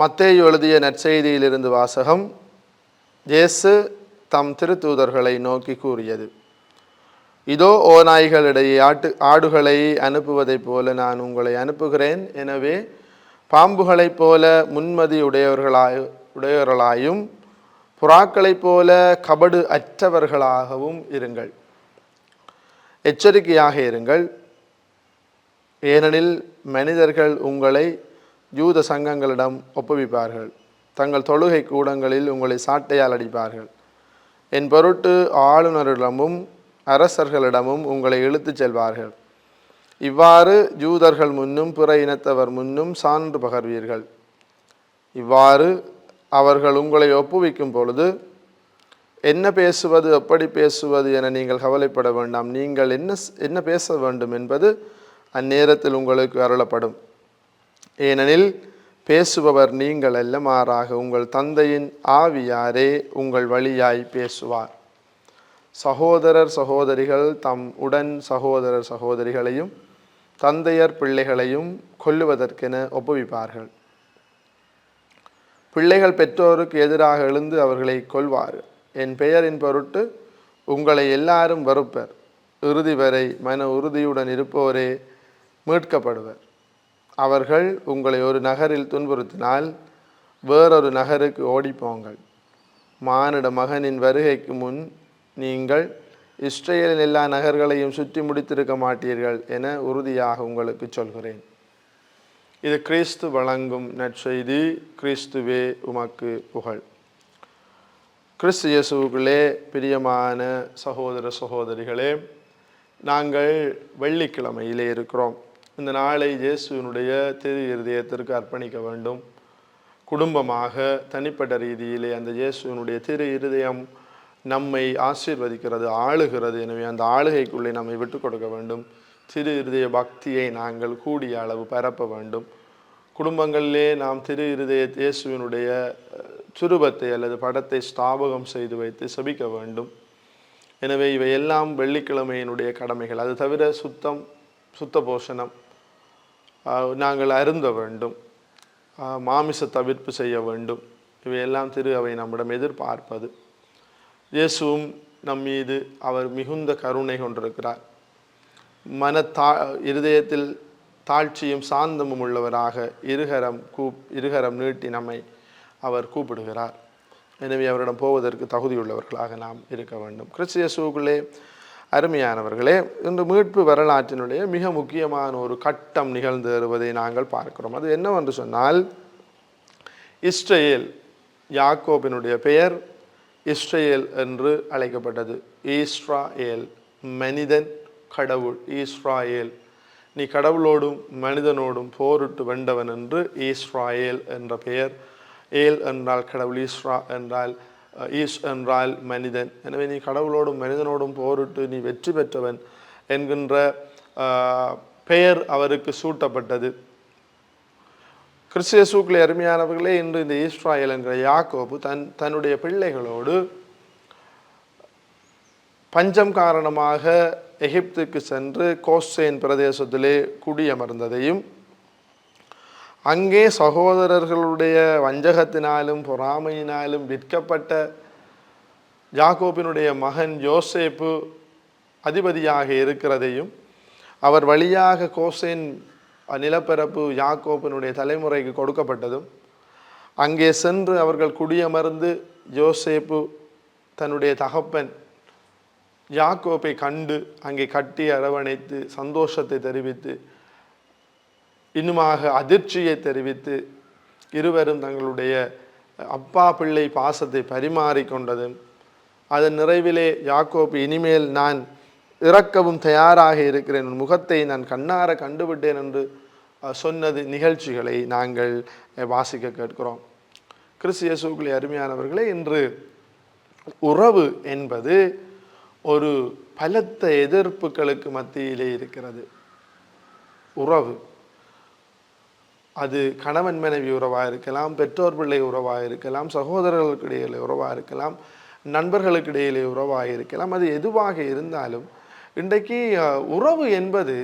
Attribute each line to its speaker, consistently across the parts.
Speaker 1: மத்தேயு எழுதிய நற்செய்தியிலிருந்து வாசகம் இயேசு தம் திருத்தூதர்களை நோக்கி கூறியது. இதோ ஓநாய்களிடையே ஆட்டு ஆடுகளை அனுப்புவதைப் போல நான் உங்களை அனுப்புகிறேன். எனவே பாம்புகளைப் போல முன்மதி உடையவர்களாய் உடையவர்களாயும் புறாக்களைப் போல கபடு அற்றவர்களாகவும் இருங்கள். எச்சரிக்கையாக இருங்கள். ஏனெனில் மனிதர்கள் உங்களை யூத சங்கங்களிடம் ஒப்புவிப்பார்கள். தங்கள் தொழுகை கூடங்களில் உங்களை சாட்டையால் அடிப்பார்கள். என் பொருட்டு ஆளுநரிடமும் அரசர்களிடமும் உங்களை இழுத்துச் செல்வார்கள். இவ்வாறு ஜூதர்கள் முன்னும் பிற இனத்தவர் முன்னும் சான்று பகர்வீர்கள். இவ்வாறு அவர்கள் உங்களை ஒப்புவிக்கும் பொழுது என்ன பேசுவது எப்படி பேசுவது என நீங்கள் கவலைப்பட வேண்டாம். நீங்கள் என்ன என்ன பேச வேண்டும் என்பது அந்நேரத்தில் உங்களுக்கு அருளப்படும். ஏனெனில் பேசுபவர் நீங்கள் அல்ல மாறாக உங்கள் தந்தையின் ஆவியாரே உங்கள் வழியாய் பேசுவார். சகோதரர் சகோதரிகள் தம் உடன் சகோதரர் சகோதரிகளையும் தந்தையர் பிள்ளைகளையும் கொல்லுவதற்கென ஒப்புவிப்பார்கள். பிள்ளைகள் பெற்றோருக்கு எதிராக எழுந்து அவர்களை கொல்வார்கள் என் பெயரின் பொருட்டு உங்களை எல்லாரும் வெறுப்பர். இறுதி வரை மன உறுதியுடன் இருப்போரே மீட்கப்படுவர். அவர்கள் உங்களை ஒரு நகரில் துன்புறுத்தினால் வேறொரு நகருக்கு ஓடிப்போங்கள். மானிட மகனின் வருகைக்கு முன் நீங்கள் இஸ்ரேலின் எல்லா நகர்களையும் சுற்றி முடித்திருக்க மாட்டீர்கள் என உறுதியாக உங்களுக்கு சொல்கிறேன். இது கிறிஸ்து வழங்கும் நற்செய்தி கிறிஸ்துவே உமக்கு புகழ். கிறிஸ்து இயேசுக்குள்ளே பிரியமான சகோதர சகோதரிகளே நாங்கள் வெள்ளிக்கிழமையிலே இருக்கிறோம். இந்த நாளை இயேசுவினுடைய திரு இருதயத்திற்கு அர்ப்பணிக்க வேண்டும். குடும்பமாக தனிப்பட்ட ரீதியிலே அந்த இயேசுவினுடைய திரு இருதயம் நம்மை ஆசீர்வதிக்கிறது ஆளுகிறது. எனவே அந்த ஆளுகைக்குள்ளே நம்மை விட்டு கொடுக்க வேண்டும். திரு இருதய பக்தியை நாங்கள் கூடிய அளவு பரப்ப வேண்டும். குடும்பங்களிலே நாம் திரு இருதய இயேசுவினுடைய சுரூபத்தை அல்லது படத்தை ஸ்தாபகம் செய்து வைத்து செபிக்க வேண்டும். எனவே இவையெல்லாம் வெள்ளிக்கிழமையினுடைய கடமைகள். அது தவிர சுத்தம் சுத்த போஷணம் நாங்கள் அருந்த வேண்டும். மாமிச தவிர்ப்பு செய்ய வேண்டும். இவையெல்லாம் திரு அவை நம்மிடம் எதிர்பார்ப்பது. இயேசுவும் நம் மீது அவர் மிகுந்த கருணை கொண்டிருக்கிறார். மன தா இருதயத்தில் தாழ்ச்சியும் சாந்தமும் உள்ளவராக இருகரம் கூப் இருகரம் நீட்டி நம்மை அவர் கூப்பிடுகிறார். எனவே அவரிடம் போவதற்கு தகுதியுள்ளவர்களாக நாம் இருக்க வேண்டும். கிறிஸ்து இயேசுக்குள்ளே அருமையானவர்களே இந்த மீட்பு வரலாற்றினுடைய மிக முக்கியமான ஒரு கட்டம் நிகழ்ந்து வருவதை நாங்கள் பார்க்கிறோம். அது என்னவென்று சொன்னால் இஸ்ரேல் யாக்கோபினுடைய பெயர் இஸ்ரேல் என்று அழைக்கப்பட்டது. ஈஸ்ராயேல் மனிதன் கடவுள். ஈஸ்ராயேல் நீ கடவுளோடும் மனிதனோடும் போரிட்டு வெண்டவன் என்று ஈஸ்ராயேல் என்ற பெயர். ஏல் என்றால் கடவுள் ஈஸ்ரா என்றால் ஈஸ் என்றால் மனிதன். எனவே நீ கடவுளோடும் மனிதனோடும் போரிட்டு நீ வெற்றி பெற்றவன் என்கின்ற பெயர் அவருக்கு சூட்டப்பட்டது. கிறிஸ்தியசூக்கில் அருமையானவர்களே இன்று இந்த ஈஸ்ராயல் என்கிற யாக்கோபு தன் தன்னுடைய பிள்ளைகளோடு பஞ்சம் காரணமாக எகிப்துக்கு சென்று கோஸ்டெயின் பிரதேசத்திலே குடியமர்ந்ததையும் அங்கே சகோதரர்களுடைய வஞ்சகத்தினாலும் பொறாமையினாலும் விற்கப்பட்ட ஜாகோபினுடைய மகன் யோசேப்பு அதிபதியாக இருக்கிறதையும் அவர் வழியாக கோசேன் நிலப்பரப்பு யாக்கோபினுடைய தலைமுறைக்கு கொடுக்கப்பட்டதும் அங்கே சென்று அவர்கள் குடியமர்ந்து யோசேப்பு தன்னுடைய தகப்பன் யாக்கோப்பை கண்டு அங்கே கட்டி அரவணைத்து சந்தோஷத்தை தெரிவித்து இன்னுமாக அதிர்ச்சியை தெரிவித்து இருவரும் தங்களுடைய அப்பா பிள்ளை பாசத்தை பரிமாறிக்கொண்டதும் அதன் நிறைவிலே யாக்கோப் இனிமேல் நான் இறக்கவும் தயாராக இருக்கிறேன். முகத்தை நான் கண்ணார கண்டுவிட்டேன் என்று சொன்னது நிகழ்ச்சிகளை நாங்கள் வாசிக்க கேட்கிறோம். கிறிஸ்து இயேசுக்களை அருமையானவர்களே இன்று உறவு என்பது ஒரு பலத்த எதிர்ப்புகளுக்கு மத்தியிலே இருக்கிறது. உறவு. அது கணவன் மனைவி உறவாக இருக்கலாம் பெற்றோர் பிள்ளை உறவாக இருக்கலாம் சகோதரர்களுக்கு இடையிலே உறவாக இருக்கலாம் நண்பர்களுக்கு இடையிலே உறவாக இருக்கலாம். அது எதுவாக இருந்தாலும் இன்றைக்கு உறவு என்பது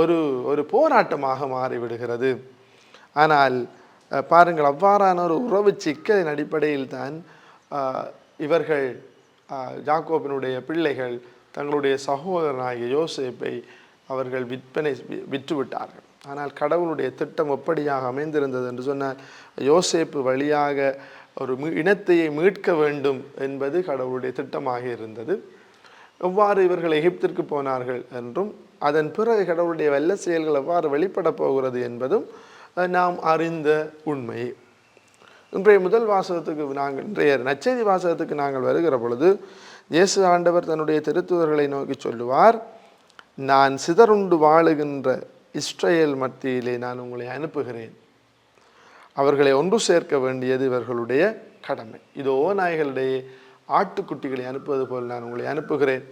Speaker 1: ஒரு ஒரு போராட்டமாக மாறிவிடுகிறது. ஆனால் பாருங்கள் அவ்வாறான ஒரு உறவு சிக்கலின் அடிப்படையில் தான் இவர்கள் ஜாக்கோபினுடைய பிள்ளைகள் தங்களுடைய சகோதரனாகிய யோசேப்பை அவர்கள் விற்பனை விற்றுவிட்டார்கள். விற்று விட்டார்கள் ஆனால் கடவுளுடைய திட்டம் எப்படியாக அமைந்திருந்தது என்று சொன்னால் யோசேப்பு வழியாக ஒரு மீ- இனத்தையே மீட்க வேண்டும் என்பது கடவுளுடைய திட்டமாக இருந்தது. எவ்வாறு இவர்கள் எகிப்திற்கு போனார்கள் என்றும் அதன் பிறகு கடவுளுடைய வல்ல செயல்கள் எவ்வாறு வெளிப்படப் போகிறது என்பதும் நாம் அறிந்த உண்மை. இன்றைய முதல் வாசகத்துக்கு நாங்கள் இன்றைய நச்செய்தி வாசகத்துக்கு நாங்கள் வருகிற பொழுது இயேசு ஆண்டவர் தன்னுடைய திருத்துவர்களை நோக்கி சொல்லுவார் நான் சிதறுண்டு வாழுகின்ற இஸ்ரேல் மத்தியிலே நான் உங்களை அனுப்புகிறேன். அவர்களை ஒன்று சேர்க்க வேண்டியது இவர்களுடைய கடமை. இதோ நாய்களிடையே ஆட்டுக்குட்டிகளை அனுப்புவது போல் நான் உங்களை அனுப்புகிறேன்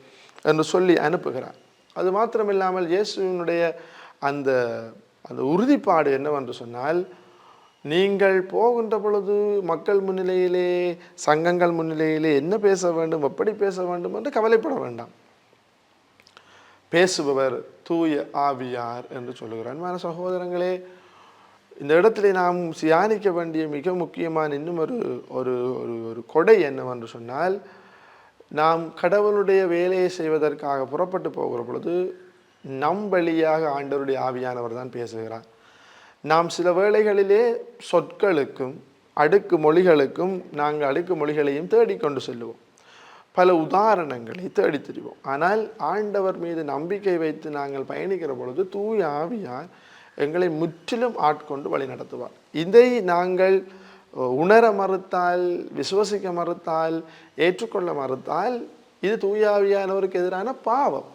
Speaker 1: என்று சொல்லி அனுப்புகிறார். அது மாத்திரமில்லாமல் இயேசுவினுடைய அந்த அந்த உறுதிப்பாடு என்னவென்று சொன்னால் நீங்கள் போகின்ற பொழுது மக்கள் முன்னிலையிலே சங்கங்கள் முன்னிலையிலே என்ன பேச வேண்டும் எப்படி பேச வேண்டும் என்று கவலைப்பட வேண்டாம். பேசுபவர் தூய ஆவியார் என்று சொல்லுகிறார். அன்பான சகோதரங்களே இந்த இடத்துல நாம் சியானிக்க வேண்டிய மிக முக்கியமான இன்னும் ஒரு ஒரு ஒரு ஒரு கொடை என்னவென்று சொன்னால் நாம் கடவுளுடைய வேலையை செய்வதற்காக புறப்பட்டு போகிற பொழுது நம் வழியாக ஆண்டவருடைய ஆவியானவர் தான் பேசுகிறார். நாம் சில வேளைகளிலே சொற்களுக்கும் அடுக்கு மொழிகளுக்கும் நாங்கள் அடுக்கு மொழிகளையும் தேடிக்கொண்டு செல்லுவோம். பல உதாரணங்களை தேடி தெரிவோம் ஆனால் ஆண்டவர் மீது நம்பிக்கை வைத்து நாங்கள் பயணிக்கிற பொழுது தூய ஆவியார் எங்களை முற்றிலும் ஆட்கொண்டு வழி நடத்துவார். இதை நாங்கள் உணர மறுத்தால் விசுவசிக்க மறுத்தால் ஏற்றுக்கொள்ள மறுத்தால் இது தூயாவியானவருக்கு எதிரான பாவம்.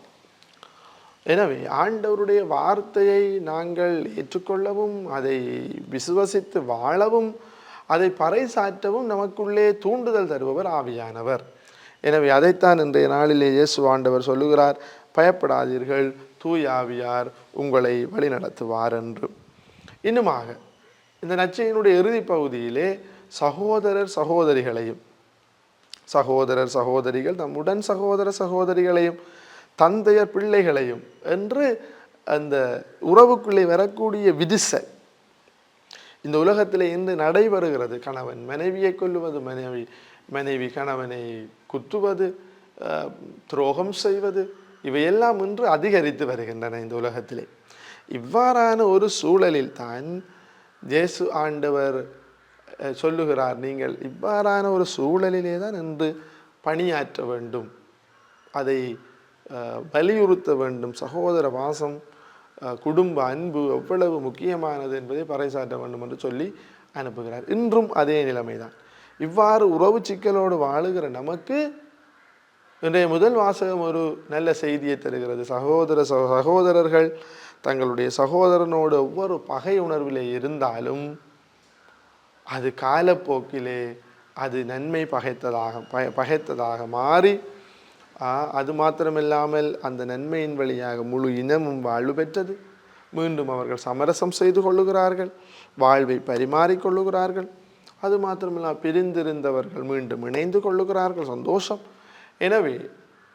Speaker 1: எனவே ஆண்டவருடைய வார்த்தையை நாங்கள் ஏற்றுக்கொள்ளவும் அதை விசுவசித்து வாழவும் அதை பறைசாற்றவும் நமக்குள்ளே தூண்டுதல் தருபவர் ஆவியானவர். எனவே அதைத்தான் இன்றைய நாளிலே இயேசு ஆண்டவர் சொல்லுகிறார் பயப்படாதீர்கள் தூய் ஆவியார் உங்களை வழிநடத்துவார் என்று இன்னுமாக இந்த நச்சையினுடைய இறுதி பகுதியிலே சகோதரர் சகோதரிகளையும் சகோதரர் சகோதரிகள் தம் உடன் சகோதர சகோதரிகளையும் தந்தையர் பிள்ளைகளையும் என்று அந்த உறவுக்குள்ளே வரக்கூடிய விதிசை இந்த உலகத்தில் இன்று நடைபெறுகிறது. கணவன் மனைவியை கொல்லுவது மனைவி மனைவி கணவனை குத்துவது துரோகம் செய்வது இவையெல்லாம் இன்று அதிகரித்து வருகின்றன இந்த உலகத்திலே. இவ்வாறான ஒரு சூழலில் தான் ஜேசு ஆண்டவர் சொல்லுகிறார் நீங்கள் இவ்வாறான ஒரு சூழலிலே தான் இன்று பணியாற்ற வேண்டும். அதை வலியுறுத்த வேண்டும். சகோதர வாசம் குடும்ப அன்பு எவ்வளவு முக்கியமானது என்பதை பறைசாற்ற வேண்டும் என்று சொல்லி அனுப்புகிறார். இன்றும் அதே நிலைமைதான். இவ்வாறு உறவு சிக்கலோடு வாழுகிற நமக்கு இன்றைய முதல் வாசகம் ஒரு நல்ல செய்தியை தருகிறது. சகோதர சகோதரர்கள் தங்களுடைய சகோதரனோடு ஒவ்வொரு பகை உணர்விலே இருந்தாலும் அது காலப்போக்கிலே அது நன்மை பகைத்ததாக ப- பகைத்ததாக மாறி ஆ, அது மாத்திரமில்லாமல் அந்த நன்மையின் வழியாக முழு இனமும் வாழ்வு பெற்றது. மீண்டும் அவர்கள் சமரசம் செய்து கொள்ளுகிறார்கள் வாழ்வை பரிமாறிக்கொள்ளுகிறார்கள் அது மாத்திரமில்லாமல் பிரிந்திருந்தவர்கள் மீண்டும் இணைந்து கொள்ளுகிறார்கள். சந்தோஷம். எனவே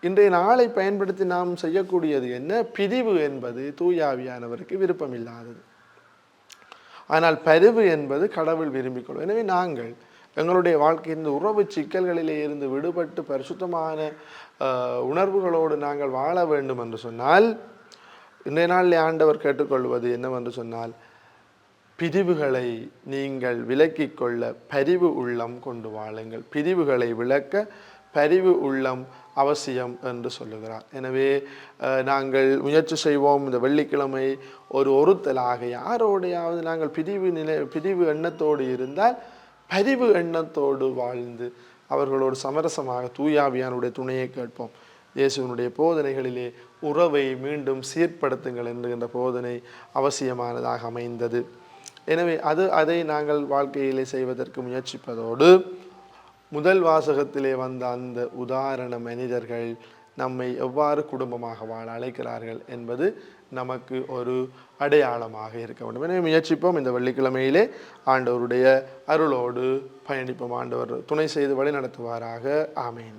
Speaker 1: இன்றைய நாளை பயன்படுத்தி நாம் செய்யக்கூடியது என்ன? பிரிவு என்பது தூயாவியானவருக்கு விருப்பமில்லாதது. ஆனால் பரிவு என்பது கடவுள் விரும்பிக் கொள்ளும் எனவே நாங்கள் எங்களுடைய வாழ்க்கையின் இந்த உறவு சிக்கல்களிலே இருந்து விடுபட்டு பரிசுத்தமான உணர்வுகளோடு நாங்கள் வாழ வேண்டும் என்று சொன்னால் இன்றைய நாளில் ஆண்டவர் கேட்டுக்கொள்வது என்னவென்று சொன்னால் பிரிவுகளை நீங்கள் விலக்கிக் கொள்ள பரிவு உள்ளம் கொண்டு வாழுங்கள். பிரிவுகளை விளக்க பரிவு உள்ளம் அவசியம் என்று சொல்லுகிறார். எனவே நாங்கள் முயற்சி செய்வோம். இந்த வெள்ளிக்கிழமை ஒரு ஒருத்தலாக யாரோடையாவது நாங்கள் பிரிவு நிலை பிரிவு எண்ணத்தோடு இருந்தால் பரிவு எண்ணத்தோடு வாழ்ந்து அவர்களோடு சமரசமாக தூயாவியானுடைய துணையை கேட்போம். இயேசுவினுடைய போதனைகளிலே உறவை மீண்டும் சீர்படுத்துங்கள் என்கின்ற போதனை அவசியமானதாக அமைந்தது. எனவே அது அதை நாங்கள் வாழ்க்கையிலே செய்வதற்கு முயற்சிப்பதோடு முதல் வாசகத்திலே வந்த அந்த உதாரண மனிதர்கள் நம்மை எவ்வாறு குடும்பமாக வாழ அழைக்கிறார்கள் என்பது நமக்கு ஒரு அடையாளமாக இருக்க வேண்டும். எனவே முயற்சிப்போம். இந்த வெள்ளிக்கிழமையிலே ஆண்டவருடைய அருளோடு பயணிப்போம். ஆண்டவர் துணை செய்து வழி நடத்துவாராக ஆமேன்.